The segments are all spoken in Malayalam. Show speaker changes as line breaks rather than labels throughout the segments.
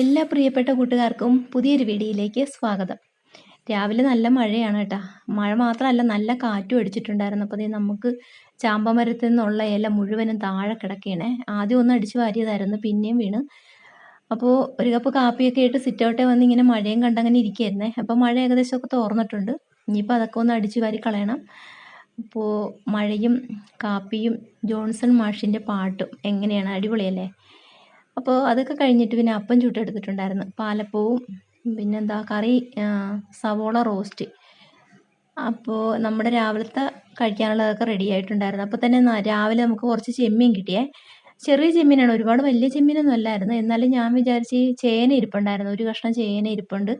എല്ലാ പ്രിയപ്പെട്ട കൂട്ടുകാർക്കും പുതിയൊരു വീഡിയോയിലേക്ക് സ്വാഗതം. രാവിലെ നല്ല മഴയാണ് കേട്ടോ. മഴ മാത്രമല്ല നല്ല കാറ്റും അടിച്ചിട്ടുണ്ടായിരുന്നു. അപ്പോൾ നമുക്ക് ചാമ്പമരത്തിൽ നിന്നുള്ള ഇല മുഴുവനും താഴെ കിടക്കണേ. ആദ്യം ഒന്ന് അടിച്ചു വാരിയതായിരുന്നു പിന്നെയും വീണ്. അപ്പോൾ ഒരു കപ്പ് കാപ്പിയൊക്കെ ആയിട്ട് സിറ്റൗട്ടേ വന്ന് ഇങ്ങനെ മഴയും കണ്ടങ്ങനെ ഇരിക്കുകയായിരുന്നേ അപ്പോൾ മഴ ഏകദേശമൊക്കെ തോർന്നിട്ടുണ്ട്. ഇനിയിപ്പോൾ അതൊക്കെ ഒന്ന് അടിച്ചു വാരി കളയണം. അപ്പോൾ മഴയും കാപ്പിയും ജോൺസൺ മാഷിന്റെ പാട്ടും എങ്ങനെയാണ്? അടിപൊളിയല്ലേ? അപ്പോൾ അതൊക്കെ കഴിഞ്ഞിട്ട് പിന്നെ അപ്പം ചുട്ടെടുത്തിട്ടുണ്ടായിരുന്നു പാലപ്പവും പിന്നെന്താ കറി സവോള റോസ്റ്റ്. അപ്പോൾ നമ്മുടെ രാവിലത്തെ കഴിക്കാനുള്ളതൊക്കെ റെഡി ആയിട്ടുണ്ടായിരുന്നു. അപ്പോൾ തന്നെ രാവിലെ നമുക്ക് കുറച്ച് ചെമ്മീൻ കിട്ടിയേ. ചെറിയ ചെമ്മീനാണ് ഒരുപാട് വലിയ ചെമ്മീനൊന്നും അല്ലായിരുന്നു. എന്നാലും ഞാൻ വിചാരിച്ച് ചേന ഇരിപ്പുണ്ടായിരുന്നു. ഒരു കഷ്ണം ചേന ഇരിപ്പുണ്ട്.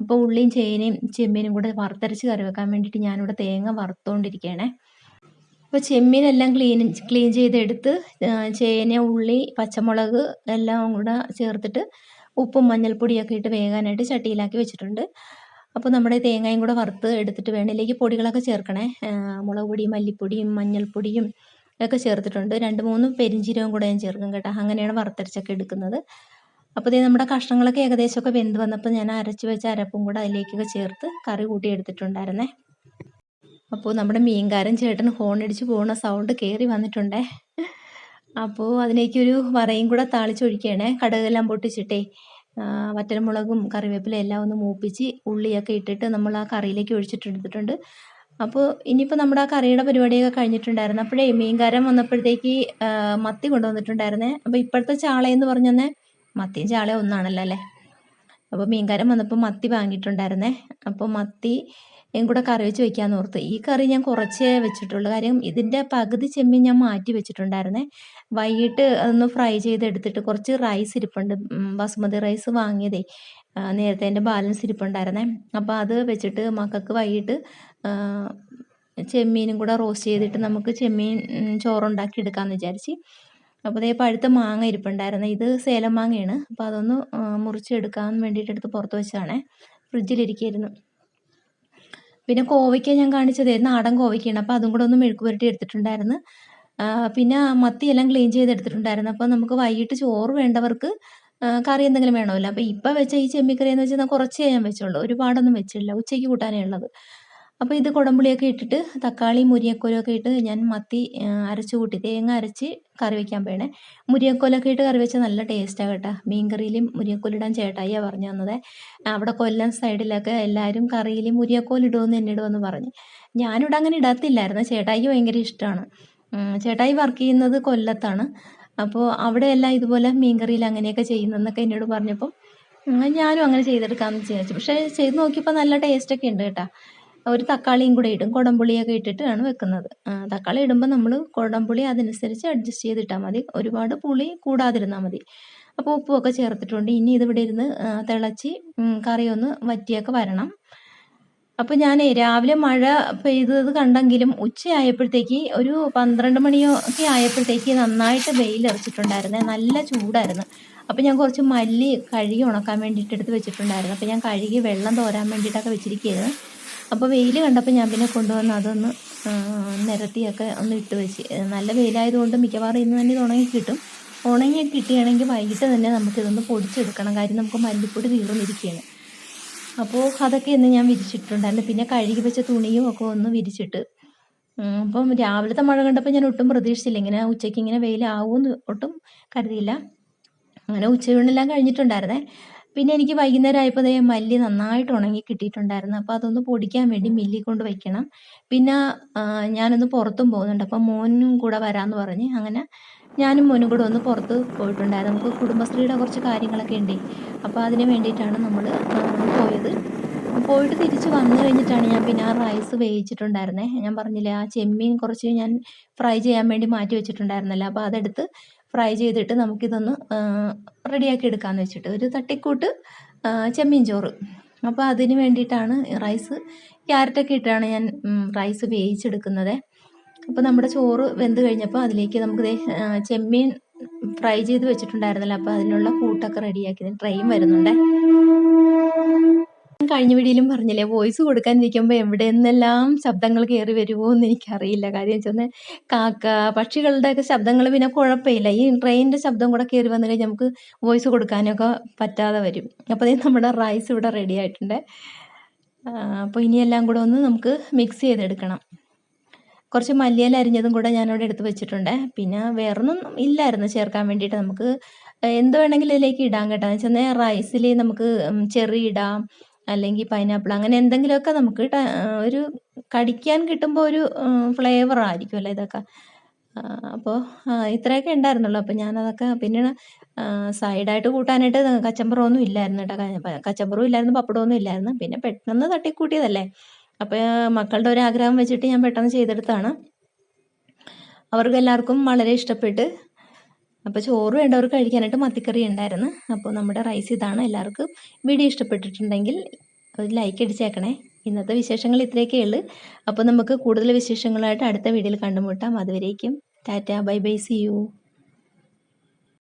അപ്പോൾ ഉള്ളിയും ചേനയും ചെമ്മീനും കൂടെ വറുത്തരച്ച് കറി വെക്കാൻ വേണ്ടിയിട്ട് ഞാനിവിടെ തേങ്ങ വറുത്തുകൊണ്ടിരിക്കുകയാണേ അപ്പോൾ ചെമ്മീനെല്ലാം ക്ലീൻ ക്ലീൻ ചെയ്തെടുത്ത് ചേന ഉള്ളി പച്ചമുളക് എല്ലാം കൂടെ ചേർത്തിട്ട് ഉപ്പും മഞ്ഞൾപ്പൊടിയൊക്കെ ഇട്ട് വേകാനായിട്ട് ചട്ടിയിലാക്കി വെച്ചിട്ടുണ്ട്. അപ്പോൾ നമ്മുടെ തേങ്ങയും കൂടെ വറുത്ത് എടുത്തിട്ട് വേണം. പൊടികളൊക്കെ ചേർക്കണേ. മുളക് പൊടിയും മല്ലിപ്പൊടിയും മഞ്ഞൾപ്പൊടിയും ഒക്കെ ചേർത്തിട്ടുണ്ട്. രണ്ട് മൂന്ന് പെരിഞ്ചീരവും കൂടെ ഞാൻ ചേർക്കും കേട്ടോ. അങ്ങനെയാണ് വറുത്തരച്ചൊക്കെ എടുക്കുന്നത്. അപ്പോൾ ഇതേ നമ്മുടെ കഷ്ണങ്ങളൊക്കെ ഏകദേശമൊക്കെ വെന്ത് വന്നപ്പോൾ ഞാൻ അരച്ച് വെച്ച അരപ്പും കൂടെ അതിലേക്കൊക്കെ ചേർത്ത് കറി കൂട്ടി എടുത്തിട്ടുണ്ടായിരുന്നേ. അപ്പോൾ നമ്മുടെ മീൻകാരൻ ചേട്ടൻ ഹോൺ അടിച്ച് പോകുന്ന സൗണ്ട് കയറി വന്നിട്ടുണ്ടേ. അപ്പോൾ അതിലേക്കൊരു വറയും കൂടെ താളിച്ചൊഴിക്കണേ. കടകെല്ലാം പൊട്ടിച്ചിട്ടേ വറ്റൽമുളകും കറിവേപ്പിലും എല്ലാം ഒന്ന് മൂപ്പിച്ച് ഉള്ളിയൊക്കെ ഇട്ടിട്ട് നമ്മൾ ആ കറിയിലേക്ക് ഒഴിച്ചിട്ടെടുത്തിട്ടുണ്ട്. അപ്പോൾ ഇനിയിപ്പോൾ നമ്മുടെ ആ കറിയുടെ പരിപാടിയൊക്കെ കഴിഞ്ഞിട്ടുണ്ടായിരുന്നു. അപ്പോഴേ മീൻകാരൻ വന്നപ്പോഴത്തേക്ക് മത്തി കൊണ്ടുവന്നിട്ടുണ്ടായിരുന്നേ. അപ്പോൾ ഇപ്പോഴത്തെ ചാളയെന്ന് പറഞ്ഞെന്നെ മത്തിയും ചാളയും ഒന്നാണല്ലോ അല്ലേ? അപ്പോൾ മീൻകാരൻ വന്നപ്പോൾ മത്തി വാങ്ങിയിട്ടുണ്ടായിരുന്നേ. അപ്പോൾ മത്തി കൂടെ കറി വെച്ച് വെക്കാമെന്ന് ഓർത്ത്. ഈ കറി ഞാൻ കുറച്ചേ വെച്ചിട്ടുള്ളൂ. കാര്യം ഇതിന്റെ പകുതി ചെമ്മീൻ ഞാൻ മാറ്റി വെച്ചിട്ടുണ്ടായിരുന്നേ. വൈകിട്ട് അതൊന്ന് ഫ്രൈ ചെയ്തെടുത്തിട്ട് കുറച്ച് റൈസ് ഇരിപ്പുണ്ട്. ബസുമതി റൈസ് വാങ്ങിയതേ. നേരത്തെ എന്റെ ബാലൻസ് ഇരിപ്പുണ്ടായിരുന്നേ. അപ്പോൾ അത് വെച്ചിട്ട് മക്കൾക്ക് വൈകിട്ട് ചെമ്മീനും കൂടെ റോസ്റ്റ് ചെയ്തിട്ട് നമുക്ക് ചെമ്മീൻ ചോറുണ്ടാക്കി എടുക്കാമെന്ന് വിചാരിച്ച്. അപ്പോൾ ഇതേ പഴുത്ത മാങ്ങ ഇരിപ്പുണ്ടായിരുന്നു. ഇത് സേലം മാങ്ങയാണ്. അപ്പോൾ അതൊന്ന് മുറിച്ചെടുക്കാൻ വേണ്ടിയിട്ട് എടുത്ത് പുറത്ത് വെച്ചാണേ ഫ്രിഡ്ജിലിരിക്കുകയായിരുന്നു പിന്നെ കോവയ്ക്ക ഞാൻ കാണിച്ചത് നാടൻ കോവയ്ക്കയാണ്. അപ്പോൾ അതും കൂടെ ഒന്ന് മെഴുക്ക് പുരട്ടി എടുത്തിട്ടുണ്ടായിരുന്നു. പിന്നെ മത്തിയെല്ലാം ക്ലീൻ ചെയ്ത് ചെയ്തെടുത്തിട്ടുണ്ടായിരുന്നു. അപ്പോൾ നമുക്ക് വൈകിട്ട് ചോറ് വേണ്ടവർക്ക് കറി എന്തെങ്കിലും വേണമല്ലോ. അപ്പോൾ ഇപ്പം വെച്ച ഈ ചെമ്മിക്കറി എന്ന് വെച്ചാൽ കുറച്ചേ ഞാൻ വെച്ചുള്ളൂ. ഒരുപാടൊന്നും വെച്ചിട്ടില്ല. ഉച്ചയ്ക്ക് കൂട്ടാനേ ഉള്ളത്. അപ്പോൾ ഇത് കുടമ്പുളിയൊക്കെ ഇട്ടിട്ട് തക്കാളി മുരിയക്കോലൊക്കെ ഇട്ട് ഞാൻ മത്തി അരച്ച് കൂട്ടി. തേങ്ങ അരച്ച് കറി വെക്കാൻ പോയണേ മുരിയക്കോലൊക്കെ ഇട്ട് കറി വെച്ചാൽ നല്ല ടേസ്റ്റാണ് കേട്ടോ. മീൻ കറിയിലും മുരിങ്ങക്കോലിടാൻ ചേട്ടായിയാണ് പറഞ്ഞു തന്നത് അവിടെ കൊല്ലം സൈഡിലൊക്കെ എല്ലാവരും കറിയിൽ മുരിയക്കോലിടുമെന്ന് എന്നോട് വന്ന് പറഞ്ഞു. ഞാനിവിടെ അങ്ങനെ ഇടത്തില്ലായിരുന്നു. ചേട്ടായിക്ക് ഭയങ്കര ഇഷ്ടമാണ് ചേട്ടായി വർക്ക് ചെയ്യുന്നത് കൊല്ലത്താണ്. അപ്പോൾ അവിടെയെല്ലാം ഇതുപോലെ മീൻ കറിയിൽ അങ്ങനെയൊക്കെ ചെയ്യുന്നതെന്നൊക്കെ എന്നോട് പറഞ്ഞപ്പം ഞാനും അങ്ങനെ ചെയ്തെടുക്കാമെന്ന് വിചാരിച്ചു. പക്ഷേ ചെയ്ത് നോക്കിയപ്പോൾ നല്ല ടേസ്റ്റൊക്കെ ഉണ്ട് കേട്ടോ. ഒരു തക്കാളിയും കൂടെ ഇടും. കുടംപുളിയൊക്കെ ഇട്ടിട്ടാണ് വെക്കുന്നത്. തക്കാളി ഇടുമ്പോൾ നമ്മൾ കുടംപുളി അതനുസരിച്ച് അഡ്ജസ്റ്റ് ചെയ്തിട്ടാൽ മതി. ഒരുപാട് പുളി കൂടാതിരുന്നാൽ മതി. അപ്പോൾ ഉപ്പുമൊക്കെ ചേർത്തിട്ടുണ്ട്. ഇനി ഇതിവിടെ ഇരുന്ന് തിളച്ച് കറി ഒന്ന് വറ്റിയൊക്കെ വരണം. അപ്പോൾ ഞാൻ രാവിലെ മഴ പെയ്തത് കണ്ടെങ്കിലും ഉച്ചയായപ്പോഴത്തേക്ക് ഒരു പന്ത്രണ്ട് മണിയൊക്കെ ആയപ്പോഴത്തേക്ക് നന്നായിട്ട് വെയിലെറിച്ചിട്ടുണ്ടായിരുന്നേ നല്ല ചൂടായിരുന്നു. അപ്പോൾ ഞാൻ കുറച്ച് മല്ലി കഴുകി ഉണക്കാൻ വേണ്ടിയിട്ട് എടുത്ത് വെച്ചിട്ടുണ്ടായിരുന്നു. അപ്പോൾ ഞാൻ കഴുകി വെള്ളം തോരാൻ വേണ്ടിയിട്ടൊക്കെ വെച്ചിരിക്കുകയായിരുന്നു. അപ്പോൾ വെയിൽ കണ്ടപ്പോൾ ഞാൻ പിന്നെ കൊണ്ടുവന്ന് അതൊന്ന് നിരത്തിയൊക്കെ ഒന്ന് ഇട്ട് വെച്ച്. നല്ല വെയിലായതുകൊണ്ട് മിക്കവാറും ഇന്ന് തന്നെ ഇത് ഉണങ്ങി കിട്ടും. ഉണങ്ങി കിട്ടുകയാണെങ്കിൽ വൈകിട്ട് തന്നെ നമുക്കിതൊന്ന് പൊടിച്ചെടുക്കണം. കാര്യം നമുക്ക് മല്ലിപ്പൊടി തീർന്നിരിക്കുകയാണ് അപ്പോൾ അതൊക്കെ ഇന്ന് ഞാൻ വിരിച്ചിട്ടുണ്ടായിരുന്നു. പിന്നെ കഴുകി വെച്ച തുണിയും ഒക്കെ ഒന്ന് വിരിച്ചിട്ട് അപ്പം രാവിലത്തെ മഴ കണ്ടപ്പോൾ ഞാൻ ഒട്ടും പ്രതീക്ഷിച്ചില്ല. ഇങ്ങനെ ഉച്ചയ്ക്ക് ഇങ്ങനെ വെയിലാവുമെന്ന് ഒട്ടും കരുതിയില്ല. അങ്ങനെ ഉച്ചയൂണെല്ലാം കഴിഞ്ഞിട്ടുണ്ടായിരുന്നേ. പിന്നെ എനിക്ക് വൈകുന്നേരം ആയപ്പോൾ ദേ മല്ലി നന്നായിട്ട് ഉണങ്ങി കിട്ടിയിട്ടുണ്ടായിരുന്നു. അപ്പോൾ അതൊന്ന് പൊടിക്കാൻ വേണ്ടി മില്ലി കൊണ്ട് വയ്ക്കണം പിന്നെ ഞാനൊന്ന് പുറത്തും പോകുന്നുണ്ട്. അപ്പോൾ മോനും കൂടെ വരാമെന്ന് പറഞ്ഞ് അങ്ങനെ ഞാനും മോനും കൂടെ ഒന്ന് പുറത്ത് പോയിട്ടുണ്ടായിരുന്നു. നമുക്ക് കുടുംബശ്രീയുടെ കുറച്ച് കാര്യങ്ങളൊക്കെ ഉണ്ട്. അപ്പോൾ അതിന് വേണ്ടിയിട്ടാണ് നമ്മൾ പോയത്. പോയിട്ട് തിരിച്ച് വന്നു കഴിഞ്ഞിട്ടാണ് ഞാൻ പിന്നെ ആ റൈസ് വേവിച്ചിട്ടുണ്ടായിരുന്നേ. ഞാൻ പറഞ്ഞില്ലേ ആ ചെമ്മീൻ കുറച്ച് ഞാൻ ഫ്രൈ ചെയ്യാൻ വേണ്ടി മാറ്റി വെച്ചിട്ടുണ്ടായിരുന്നല്ലോ. അപ്പോൾ അതെടുത്ത് ഫ്രൈ ചെയ്തിട്ട് നമുക്കിതൊന്ന് റെഡിയാക്കി എടുക്കാമെന്ന് വെച്ചിട്ട്. ഒരു തട്ടിക്കൂട്ട് ചെമ്മീൻ ചോറ്. അപ്പോൾ അതിന് വേണ്ടിയിട്ടാണ് റൈസ് ക്യാരറ്റൊക്കെ ഇട്ടാണ് ഞാൻ റൈസ് വേവിച്ചെടുക്കുന്നത്. അപ്പോൾ നമ്മുടെ ചോറ് വെന്ത് കഴിഞ്ഞപ്പോൾ അതിലേക്ക് നമുക്ക് ചെമ്മീൻ ഫ്രൈ ചെയ്ത് വെച്ചിട്ടുണ്ടായിരുന്നല്ലോ. അപ്പോൾ അതിനുള്ള കൂട്ടൊക്കെ റെഡിയാക്കി ട്രെയിൻ വരുന്നുണ്ടേ. കഴിഞ്ഞ വീഡിയോയിലും പറഞ്ഞില്ലേ വോയിസ് കൊടുക്കാനിരിക്കുമ്പോൾ എവിടെ നിന്നെല്ലാം ശബ്ദങ്ങൾ കയറി വരുമോ എന്ന് എനിക്കറിയില്ല. കാര്യം വെച്ചാൽ കാക്ക പക്ഷികളുടെയൊക്കെ ശബ്ദങ്ങൾ പിന്നെ കുഴപ്പമില്ല. ഈ ട്രെയിനിന്റെ ശബ്ദം കൂടെ കയറി വന്നു കഴിഞ്ഞാൽ നമുക്ക് വോയിസ് കൊടുക്കാനൊക്കെ പറ്റാതെ വരും. അപ്പോൾ നമ്മുടെ റൈസ് ഇവിടെ റെഡി ആയിട്ടുണ്ട്. അപ്പോൾ ഇനിയെല്ലാം കൂടെ ഒന്ന് നമുക്ക് മിക്സ് ചെയ്തെടുക്കണം. കുറച്ച് മല്ലിയല അരിഞ്ഞതും കൂടെ ഞാനിവിടെ എടുത്ത് വെച്ചിട്ടുണ്ട്. പിന്നെ വേറൊന്നും ഇല്ലായിരുന്നു ചേർക്കാൻ വേണ്ടിയിട്ട് നമുക്ക് എന്ത് വേണമെങ്കിലും ഇതിലേക്ക് ഇടാൻ കേട്ടോ. എന്ന് വെച്ചാൽ റൈസിൽ നമുക്ക് ചെറി ഇടാം. അല്ലെങ്കിൽ പൈനാപ്പിൾ അങ്ങനെ എന്തെങ്കിലുമൊക്കെ നമുക്ക് ഒരു കടിക്കാൻ കിട്ടുമ്പോൾ ഒരു ഫ്ലേവർ ആയിരിക്കുമല്ലോ ഇതൊക്കെ? അപ്പോൾ ഇത്രയൊക്കെ ഉണ്ടായിരുന്നുള്ളൂ. അപ്പോൾ ഞാനതൊക്കെ പിന്നെ സൈഡായിട്ട് കൂട്ടാനായിട്ട് കച്ചമ്പറമൊന്നും ഇല്ലായിരുന്നു കേട്ടോ. കച്ചമ്പറും ഇല്ലായിരുന്നു പപ്പടമൊന്നും ഇല്ലായിരുന്നു. പിന്നെ പെട്ടെന്ന് തട്ടിക്കൂട്ടിയതല്ലേ? അപ്പോൾ മക്കളുടെ ഒരു ആഗ്രഹം വെച്ചിട്ട് ഞാൻ പെട്ടെന്ന് ചെയ്തെടുത്താണ്. അവർക്ക് എല്ലാവർക്കും വളരെ ഇഷ്ടപ്പെട്ട് അപ്പോൾ ചോറ് വേണ്ടവർക്ക് കഴിക്കാനായിട്ട് മത്തിക്കറി ഉണ്ടായിരുന്നു. അപ്പോൾ നമ്മുടെ റൈസ് ഇതാണ് എല്ലാവർക്കും വീഡിയോ ഇഷ്ടപ്പെട്ടിട്ടുണ്ടെങ്കിൽ ഒരു ലൈക്ക് അടിച്ചേക്കണേ. ഇന്നത്തെ വിശേഷങ്ങൾ ഇത്രയൊക്കെ ഉള്ളു. അപ്പോൾ നമുക്ക് കൂടുതൽ വിശേഷങ്ങളായിട്ട് അടുത്ത വീഡിയോയിൽ കണ്ടുമുട്ടാം. അതുവരേക്കും tata bye bye see you